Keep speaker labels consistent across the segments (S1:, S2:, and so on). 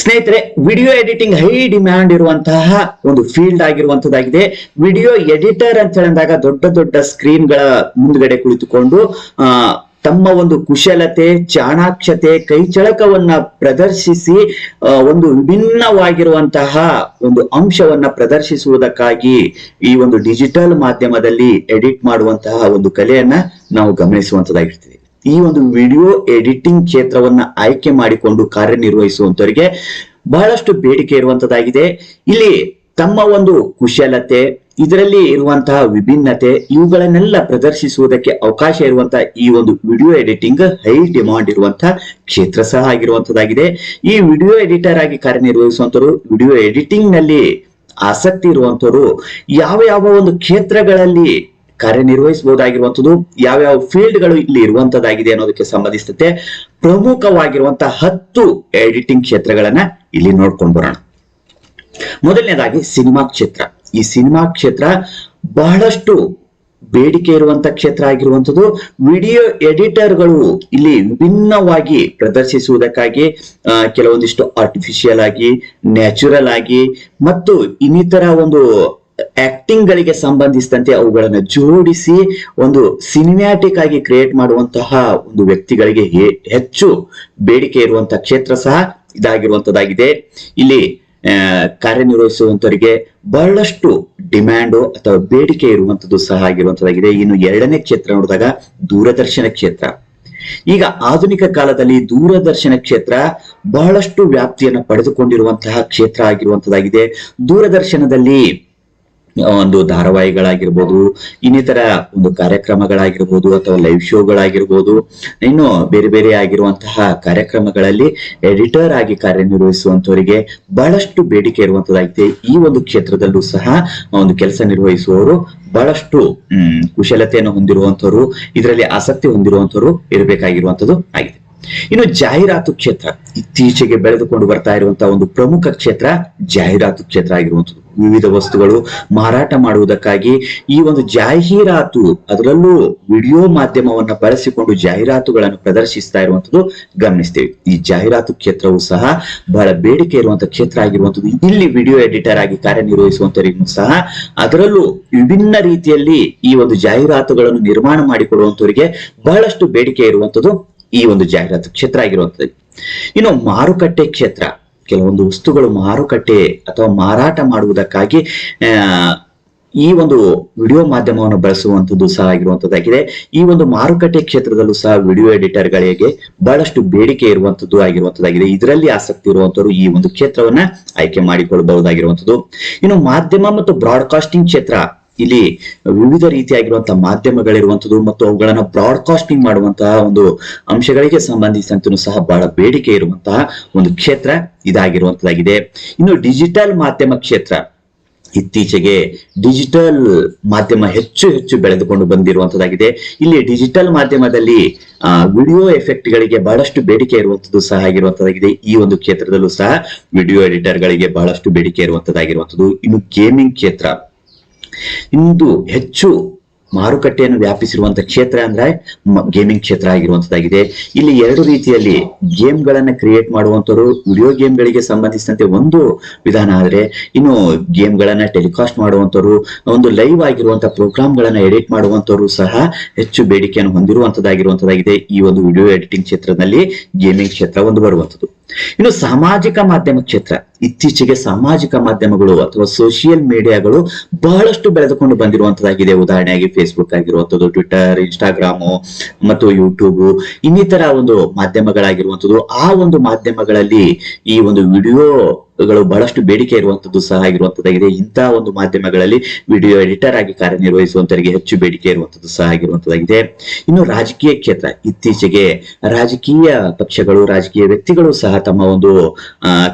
S1: ಸ್ನೇಹಿತರೆ video editing high demand ಇರುವಂತಹ ಒಂದು ಫೀಲ್ಡ್ ಆಗಿರುವಂತದ್ದಾಗಿದೆ. ವಿಡಿಯೋ ಎಡಿಟರ್ ಅಂತ ಹೇಳಿದಾಗ ದೊಡ್ಡ ದೊಡ್ಡ ಸ್ಕ್ರೀನ್ಗಳ ಮುಂದ್ಗಡೆ ಕುಳಿತುಕೊಂಡು ತಮ್ಮ ಒಂದು ಕುಶಲತೆ, ಚಾಣಾಕ್ಷತೆ, ಕೈಚಳಕವನ್ನ ಪ್ರದರ್ಶಿಸಿ ಒಂದು ವಿಭಿನ್ನವಾಗಿರುವಂತಹ ಒಂದು ಅಂಶವನ್ನ ಪ್ರದರ್ಶಿಸುವುದಕ್ಕಾಗಿ ಈ ಒಂದು ಡಿಜಿಟಲ್ ಮಾಧ್ಯಮದಲ್ಲಿ ಎಡಿಟ್ ಮಾಡುವಂತಹ ಒಂದು ಕಲೆಯನ್ನ ನಾವು ಗಮನಿಸುವಂತದ್ದಾಗಿರ್ತದೆ ಈ ಒಂದು ವಿಡಿಯೋ ಎಡಿಟಿಂಗ್ ಕ್ಷೇತ್ರವನ್ನ ಆಯ್ಕೆ ಮಾಡಿಕೊಂಡು ಕಾರ್ಯನಿರ್ವಹಿಸುವಂತವರಿಗೆ ಬಹಳಷ್ಟು ಬೇಡಿಕೆ ಇರುವಂತದ್ದಾಗಿದೆ. ಇಲ್ಲಿ ತಮ್ಮ ಒಂದು ಕುಶಲತೆ, ಇದರಲ್ಲಿ ಇರುವಂತಹ ವಿಭಿನ್ನತೆ, ಇವುಗಳನ್ನೆಲ್ಲ ಪ್ರದರ್ಶಿಸುವುದಕ್ಕೆ ಅವಕಾಶ ಇರುವಂತಹ ಈ ಒಂದು ವಿಡಿಯೋ ಎಡಿಟಿಂಗ್ ಹೈ ಡಿಮಾಂಡ್ ಇರುವಂತಹ ಕ್ಷೇತ್ರ ಸಹ ಆಗಿರುವಂತದ್ದಾಗಿದೆ. ಈ ವಿಡಿಯೋ ಎಡಿಟರ್ ಆಗಿ ಕಾರ್ಯನಿರ್ವಹಿಸುವಂತರು, ವಿಡಿಯೋ ಎಡಿಟಿಂಗ್ನಲ್ಲಿ ಆಸಕ್ತಿ ಇರುವಂತವರು, ಯಾವ ಯಾವ ಒಂದು ಕ್ಷೇತ್ರಗಳಲ್ಲಿ ಕಾರ್ಯನಿರ್ವಹಿಸಬಹುದಾಗಿರುವಂತದ್ದು, ಯಾವ್ಯಾವ ಫೀಲ್ಡ್ಗಳು ಇಲ್ಲಿ ಇರುವಂತದ್ದಾಗಿದೆ ಅನ್ನೋದಕ್ಕೆ ಸಂಬಂಧಿಸಿದಂತೆ ಪ್ರಮುಖವಾಗಿರುವಂತಹ ಹತ್ತು ಎಡಿಟಿಂಗ್ ಕ್ಷೇತ್ರಗಳನ್ನ ಇಲ್ಲಿ ನೋಡ್ಕೊಂಡು ಬರೋಣ. ಮೊದಲನೇದಾಗಿ ಸಿನಿಮಾ ಕ್ಷೇತ್ರ. ಈ ಸಿನಿಮಾ ಕ್ಷೇತ್ರ ಬಹಳಷ್ಟು ಬೇಡಿಕೆ ಇರುವಂತ ಕ್ಷೇತ್ರ ಆಗಿರುವಂಥದ್ದು ವಿಡಿಯೋ ಎಡಿಟರ್ಗಳು ಇಲ್ಲಿ ವಿಭಿನ್ನವಾಗಿ ಪ್ರದರ್ಶಿಸುವುದಕ್ಕಾಗಿ ಕೆಲವೊಂದಿಷ್ಟು ಆರ್ಟಿಫಿಷಿಯಲ್ ಆಗಿ ನ್ಯಾಚುರಲ್ ಆಗಿ, ಮತ್ತು ಇನ್ನಿತರ ಒಂದು ಆಕ್ಟಿಂಗ್ ಗಳಿಗೆ ಸಂಬಂಧಿಸಿದಂತೆ ಅವುಗಳನ್ನ ಜೋಡಿಸಿ ಒಂದು ಸಿನಿಮ್ಯಾಟಿಕ್ ಆಗಿ ಕ್ರಿಯೇಟ್ ಮಾಡುವಂತಹ ಒಂದು ವ್ಯಕ್ತಿಗಳಿಗೆ ಹೆಚ್ಚು ಬೇಡಿಕೆ ಇರುವಂತಹ ಕ್ಷೇತ್ರ ಸಹ ಇದಾಗಿರುವಂತದ್ದಾಗಿದೆ ಇಲ್ಲಿ ಕಾರ್ಯನಿರ್ವಹಿಸುವಂತವರಿಗೆ ಬಹಳಷ್ಟು ಡಿಮ್ಯಾಂಡ್ ಅಥವಾ ಬೇಡಿಕೆ ಇರುವಂತದ್ದು ಸಹ ಆಗಿರುವಂತದ್ದಾಗಿದೆ ಇನ್ನು ಎರಡನೇ ಕ್ಷೇತ್ರ ನೋಡಿದಾಗ ದೂರದರ್ಶನ ಕ್ಷೇತ್ರ. ಈಗ ಆಧುನಿಕ ಕಾಲದಲ್ಲಿ ದೂರದರ್ಶನ ಕ್ಷೇತ್ರ ಬಹಳಷ್ಟು ವ್ಯಾಪ್ತಿಯನ್ನು ಪಡೆದುಕೊಂಡಿರುವಂತಹ ಕ್ಷೇತ್ರ ಆಗಿರುವಂತದ್ದಾಗಿದೆ ದೂರದರ್ಶನದಲ್ಲಿ ಒಂದು ಧಾರಾವಾಹಿಗಳಾಗಿರ್ಬೋದು, ಇನ್ನಿತರ ಒಂದು ಕಾರ್ಯಕ್ರಮಗಳಾಗಿರ್ಬೋದು ಅಥವಾ ಲೈವ್ ಶೋಗಳಾಗಿರ್ಬೋದು ಇನ್ನು ಬೇರೆ ಬೇರೆ ಆಗಿರುವಂತಹ ಕಾರ್ಯಕ್ರಮಗಳಲ್ಲಿ ಎಡಿಟರ್ ಆಗಿ ಕಾರ್ಯನಿರ್ವಹಿಸುವಂತವರಿಗೆ ಬಹಳಷ್ಟು ಬೇಡಿಕೆ ಇರುವಂತದ್ದಾಗಿದೆ ಈ ಒಂದು ಕ್ಷೇತ್ರದಲ್ಲೂ ಸಹ ಒಂದು ಕೆಲಸ ನಿರ್ವಹಿಸುವವರು ಬಹಳಷ್ಟು, ಹ್ಮ್, ಕುಶಲತೆಯನ್ನು ಹೊಂದಿರುವಂತವರು ಇದರಲ್ಲಿ ಆಸಕ್ತಿ ಹೊಂದಿರುವಂತವರು ಇರಬೇಕಾಗಿರುವಂತದ್ದು ಆಗಿದೆ. ಇನ್ನು ಜಾಹೀರಾತು ಕ್ಷೇತ್ರ ಇತ್ತೀಚೆಗೆ ಬೆಳೆದುಕೊಂಡು ಬರ್ತಾ ಇರುವಂತಹ ಒಂದು ಪ್ರಮುಖ ಕ್ಷೇತ್ರ ಜಾಹೀರಾತು ಕ್ಷೇತ್ರ ಆಗಿರುವಂಥದ್ದು. ವಿವಿಧ ವಸ್ತುಗಳು ಮಾರಾಟ ಮಾಡುವುದಕ್ಕಾಗಿ ಈ ಒಂದು ಜಾಹೀರಾತು ಅದರಲ್ಲೂ ವಿಡಿಯೋ ಮಾಧ್ಯಮವನ್ನ ಬಳಸಿಕೊಂಡು ಜಾಹೀರಾತುಗಳನ್ನು ಪ್ರದರ್ಶಿಸ್ತಾ ಇರುವಂಥದ್ದು ಗಮನಿಸ್ತೇವೆ. ಈ ಜಾಹೀರಾತು ಕ್ಷೇತ್ರವು ಸಹ ಬಹಳ ಬೇಡಿಕೆ ಇರುವಂತಹ ಕ್ಷೇತ್ರ ಆಗಿರುವಂಥದ್ದು. ಇಲ್ಲಿ ವಿಡಿಯೋ ಎಡಿಟರ್ ಆಗಿ ಕಾರ್ಯನಿರ್ವಹಿಸುವಂತವರಿಗೂ ಸಹ ಅದರಲ್ಲೂ ವಿಭಿನ್ನ ರೀತಿಯಲ್ಲಿ ಈ ಒಂದು ಜಾಹೀರಾತುಗಳನ್ನು ನಿರ್ಮಾಣ ಮಾಡಿಕೊಡುವಂಥವರಿಗೆ ಬಹಳಷ್ಟು ಬೇಡಿಕೆ ಇರುವಂತದ್ದು ಈ ಒಂದು ಜಾಹೀರಾತು ಕ್ಷೇತ್ರ ಆಗಿರುವಂಥದ್ದು. ಇನ್ನು ಮಾರುಕಟ್ಟೆ ಕ್ಷೇತ್ರ, ಕೆಲವೊಂದು ವಸ್ತುಗಳು ಮಾರುಕಟ್ಟೆ ಅಥವಾ ಮಾರಾಟ ಮಾಡುವುದಕ್ಕಾಗಿ ಈ ಒಂದು ವಿಡಿಯೋ ಮಾಧ್ಯಮವನ್ನು ಬಳಸುವಂತದ್ದು ಸಹ ಆಗಿರುವಂಥದ್ದಾಗಿದೆ. ಈ ಒಂದು ಮಾರುಕಟ್ಟೆ ಕ್ಷೇತ್ರದಲ್ಲೂ ಸಹ ವಿಡಿಯೋ ಎಡಿಟರ್ಗಳಿಗೆ ಬಹಳಷ್ಟು ಬೇಡಿಕೆ ಇರುವಂತದ್ದು ಆಗಿರುವಂತದ್ದಾಗಿದೆ ಇದರಲ್ಲಿ ಆಸಕ್ತಿ ಇರುವಂತವರು ಈ ಒಂದು ಕ್ಷೇತ್ರವನ್ನ ಆಯ್ಕೆ ಮಾಡಿಕೊಳ್ಳಬಹುದಾಗಿರುವಂತದ್ದು ಇನ್ನು ಮಾಧ್ಯಮ ಮತ್ತು ಬ್ರಾಡ್ಕಾಸ್ಟಿಂಗ್ ಕ್ಷೇತ್ರ ಇಲ್ಲಿ ವಿವಿಧ ರೀತಿಯಾಗಿರುವಂತಹ ಮಾಧ್ಯಮಗಳಿರುವಂತದ್ದು ಮತ್ತು ಅವುಗಳನ್ನು ಬ್ರಾಡ್ಕಾಸ್ಟಿಂಗ್ ಮಾಡುವಂತಹ ಒಂದು ಅಂಶಗಳಿಗೆ ಸಂಬಂಧಿಸಿದಂತೆ ಸಹ ಬಹಳ ಬೇಡಿಕೆ ಇರುವಂತಹ ಒಂದು ಕ್ಷೇತ್ರ ಇದಾಗಿರುವಂತದ್ದಾಗಿದೆ ಇನ್ನು ಡಿಜಿಟಲ್ ಮಾಧ್ಯಮ ಕ್ಷೇತ್ರ. ಇತ್ತೀಚೆಗೆ ಡಿಜಿಟಲ್ ಮಾಧ್ಯಮ ಹೆಚ್ಚು ಹೆಚ್ಚು ಬೆಳೆದುಕೊಂಡು ಬಂದಿರುವಂತದ್ದಾಗಿದೆ ಇಲ್ಲಿ ಡಿಜಿಟಲ್ ಮಾಧ್ಯಮದಲ್ಲಿ ವಿಡಿಯೋ ಎಫೆಕ್ಟ್ ಗಳಿಗೆ ಬಹಳಷ್ಟು ಬೇಡಿಕೆ ಇರುವಂತದ್ದು ಸಹ ಆಗಿರುವಂತದ್ದಾಗಿದೆ ಈ ಒಂದು ಕ್ಷೇತ್ರದಲ್ಲೂ ಸಹ ವಿಡಿಯೋ ಎಡಿಟರ್ ಗಳಿಗೆ ಬಹಳಷ್ಟು ಬೇಡಿಕೆ ಇರುವಂತದ್ದಾಗಿರುವಂತದ್ದು ಇನ್ನು ಗೇಮಿಂಗ್ ಕ್ಷೇತ್ರ. ಇಂದು ಹೆಚ್ಚು ಮಾರುಕಟ್ಟೆಯನ್ನು ವ್ಯಾಪಿಸಿರುವಂತ ಕ್ಷೇತ್ರ ಅಂದ್ರೆ ಗೇಮಿಂಗ್ ಕ್ಷೇತ್ರ ಆಗಿರುವಂತದ್ದಾಗಿದೆ. ಇಲ್ಲಿ ಎರಡು ರೀತಿಯಲ್ಲಿ ಗೇಮ್ಗಳನ್ನ ಕ್ರಿಯೇಟ್ ಮಾಡುವಂತವರು ವಿಡಿಯೋ ಗೇಮ್ ಗಳಿಗೆ ಸಂಬಂಧಿಸಿದಂತೆ ಒಂದು ವಿಧಾನ ಆದ್ರೆ ಇನ್ನು ಗೇಮ್ ಗಳನ್ನ ಟೆಲಿಕಾಸ್ಟ್ ಮಾಡುವಂತವರು, ಒಂದು ಲೈವ್ ಆಗಿರುವಂತಹ ಪ್ರೋಗ್ರಾಮ್ ಗಳನ್ನ ಎಡಿಟ್ ಮಾಡುವಂತವರು ಸಹ ಹೆಚ್ಚು ಬೇಡಿಕೆಯನ್ನು ಹೊಂದಿರುವಂತದ್ದಾಗಿರುವಂತದ್ದಾಗಿದೆ ಈ ಒಂದು ವಿಡಿಯೋ ಎಡಿಟಿಂಗ್ ಕ್ಷೇತ್ರದಲ್ಲಿ ಗೇಮಿಂಗ್ ಕ್ಷೇತ್ರ ಒಂದು ಬರುವಂತದ್ದು. ಇನ್ನು ಸಾಮಾಜಿಕ ಮಾಧ್ಯಮ ಕ್ಷೇತ್ರ. ಇತ್ತೀಚೆಗೆ ಸಾಮಾಜಿಕ ಮಾಧ್ಯಮಗಳು ಅಥವಾ ಸೋಷಿಯಲ್ ಮೀಡಿಯಾಗಳು ಬಹಳಷ್ಟು ಬೆಳೆದುಕೊಂಡು ಬಂದಿರುವಂತದ್ದಾಗಿದೆ. ಉದಾಹರಣೆಯಾಗಿ ಫೇಸ್ಬುಕ್ ಆಗಿರುವಂಥದ್ದು ಟ್ವಿಟರ್ ಇನ್ಸ್ಟಾಗ್ರಾಮು ಮತ್ತು ಯೂಟ್ಯೂಬ್ ಇನ್ನಿತರ ಒಂದು ಮಾಧ್ಯಮಗಳಾಗಿರುವಂಥದ್ದು ಆ ಒಂದು ಮಾಧ್ಯಮಗಳಲ್ಲಿ ಈ ಒಂದು ವಿಡಿಯೋಗಳು ಬಹಳಷ್ಟು ಬೇಡಿಕೆ ಇರುವಂತದ್ದು ಸಹ ಆಗಿರುವಂತದ್ದಾಗಿದೆ. ಇಂತಹ ಒಂದು ಮಾಧ್ಯಮಗಳಲ್ಲಿ ವಿಡಿಯೋ ಎಡಿಟರ್ ಆಗಿ ಕಾರ್ಯನಿರ್ವಹಿಸುವಂತರಿಗೆ ಹೆಚ್ಚು ಬೇಡಿಕೆ ಇರುವಂತದ್ದು ಸಹ ಆಗಿರುವಂತದ್ದಾಗಿದೆ. ಇನ್ನು ರಾಜಕೀಯ ಕ್ಷೇತ್ರ, ಇತ್ತೀಚೆಗೆ ರಾಜಕೀಯ ಪಕ್ಷಗಳು, ರಾಜಕೀಯ ವ್ಯಕ್ತಿಗಳು ಸಹ ತಮ್ಮ ಒಂದು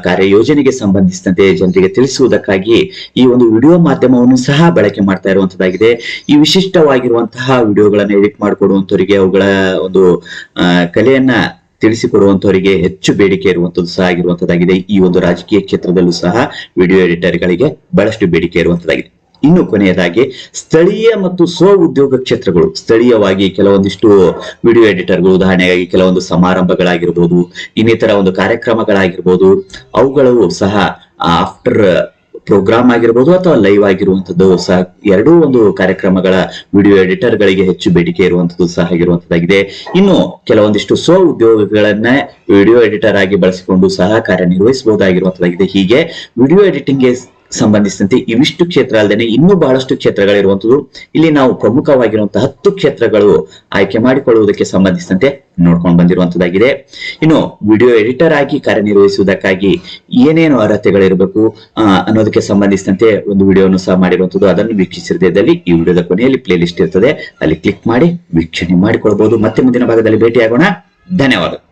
S1: ಕಾರ್ಯ ಕಾರ್ಯಯೋಜನೆಗೆ ಸಂಬಂಧಿಸಿದಂತೆ ಜನರಿಗೆ ತಿಳಿಸುವುದಕ್ಕಾಗಿ ಈ ಒಂದು ವಿಡಿಯೋ ಮಾಧ್ಯಮವನ್ನು ಸಹ ಬಳಕೆ ಮಾಡ್ತಾ ಇರುವಂತದ್ದಾಗಿದೆ. ಈ ವಿಶಿಷ್ಟವಾಗಿರುವಂತಹ ವಿಡಿಯೋಗಳನ್ನ ಎಡಿಟ್ ಮಾಡಿಕೊಡುವಂತವರಿಗೆ ಅವುಗಳ ಒಂದು ಕಲೆಯನ್ನ ತಿಳಿಸಿಕೊಡುವಂತವರಿಗೆ ಹೆಚ್ಚು ಬೇಡಿಕೆ ಇರುವಂತದ್ದು ಸಹ ಆಗಿರುವಂತದ್ದಾಗಿದೆ. ಈ ಒಂದು ರಾಜಕೀಯ ಕ್ಷೇತ್ರದಲ್ಲೂ ಸಹ ವಿಡಿಯೋ ಎಡಿಟರ್ಗಳಿಗೆ ಬಹಳಷ್ಟು ಬೇಡಿಕೆ ಇರುವಂತದ್ದಾಗಿದೆ. ಇನ್ನು ಕೊನೆಯದಾಗಿ ಸ್ಥಳೀಯ ಮತ್ತು ಸ್ವ ಉದ್ಯೋಗ ಕ್ಷೇತ್ರಗಳು, ಸ್ಥಳೀಯವಾಗಿ ಕೆಲವೊಂದಿಷ್ಟು ವಿಡಿಯೋ ಎಡಿಟರ್ಗಳು ಉದಾಹರಣೆಗಾಗಿ ಕೆಲವೊಂದು ಸಮಾರಂಭಗಳಾಗಿರ್ಬೋದು, ಇನ್ನಿತರ ಒಂದು ಕಾರ್ಯಕ್ರಮಗಳಾಗಿರ್ಬೋದು ಅವುಗಳು ಸಹ ಆಫ್ಟರ್ ಪ್ರೋಗ್ರಾಮ್ ಆಗಿರ್ಬೋದು ಅಥವಾ ಲೈವ್ ಆಗಿರುವಂತದ್ದು ಸಹ ಎರಡೂ ಒಂದು ಕಾರ್ಯಕ್ರಮಗಳ ವಿಡಿಯೋ ಎಡಿಟರ್ ಗಳಿಗೆ ಹೆಚ್ಚು ಬೇಡಿಕೆ ಇರುವಂತದ್ದು ಸಹ ಇರುವಂತದ್ದಾಗಿದೆ ಇನ್ನು ಕೆಲವೊಂದಿಷ್ಟು ಸ್ವ ಉದ್ಯೋಗಗಳನ್ನ ವಿಡಿಯೋ ಎಡಿಟರ್ ಆಗಿ ಬಳಸಿಕೊಂಡು ಸಹ ಕಾರ್ಯನಿರ್ವಹಿಸಬಹುದಾಗಿರುವಂತದ್ದಾಗಿದೆ ಹೀಗೆ ವಿಡಿಯೋ ಎಡಿಟಿಂಗ್ಗೆ ಸಂಬಂಧಿಸಿದಂತೆ ಇವಿಷ್ಟು ಕ್ಷೇತ್ರ ಅಲ್ಲದೆ ಇನ್ನೂ ಬಹಳಷ್ಟು ಕ್ಷೇತ್ರಗಳಿರುವಂತದ್ದು ಇಲ್ಲಿ ನಾವು ಪ್ರಮುಖವಾಗಿರುವಂತಹ ಹತ್ತು ಕ್ಷೇತ್ರಗಳು ಆಯ್ಕೆ ಮಾಡಿಕೊಳ್ಳುವುದಕ್ಕೆ ಸಂಬಂಧಿಸಿದಂತೆ ನೋಡ್ಕೊಂಡು ಬಂದಿರುವಂತದ್ದಾಗಿದೆ ಇನ್ನು ವಿಡಿಯೋ ಎಡಿಟರ್ ಆಗಿ ಕಾರ್ಯನಿರ್ವಹಿಸುವುದಕ್ಕಾಗಿ ಏನೇನು ಅರ್ಹತೆಗಳಿರಬೇಕು ಅನ್ನೋದಕ್ಕೆ ಸಂಬಂಧಿಸಿದಂತೆ ಒಂದು ವಿಡಿಯೋನು ಸಹ ಮಾಡಿರುವಂತದ್ದು ಅದನ್ನು ವೀಕ್ಷಿಸಿರದಲ್ಲಿ ಈ ವಿಡಿಯೋದ ಕೊನೆಯಲ್ಲಿ ಪ್ಲೇ ಲಿಸ್ಟ್ ಇರ್ತದೆ. ಅಲ್ಲಿ ಕ್ಲಿಕ್ ಮಾಡಿ ವೀಕ್ಷಣೆ ಮಾಡಿಕೊಳ್ಬಹುದು ಮತ್ತೆ ಮುಂದಿನ ಭಾಗದಲ್ಲಿ ಭೇಟಿಯಾಗೋಣ. ಧನ್ಯವಾದ.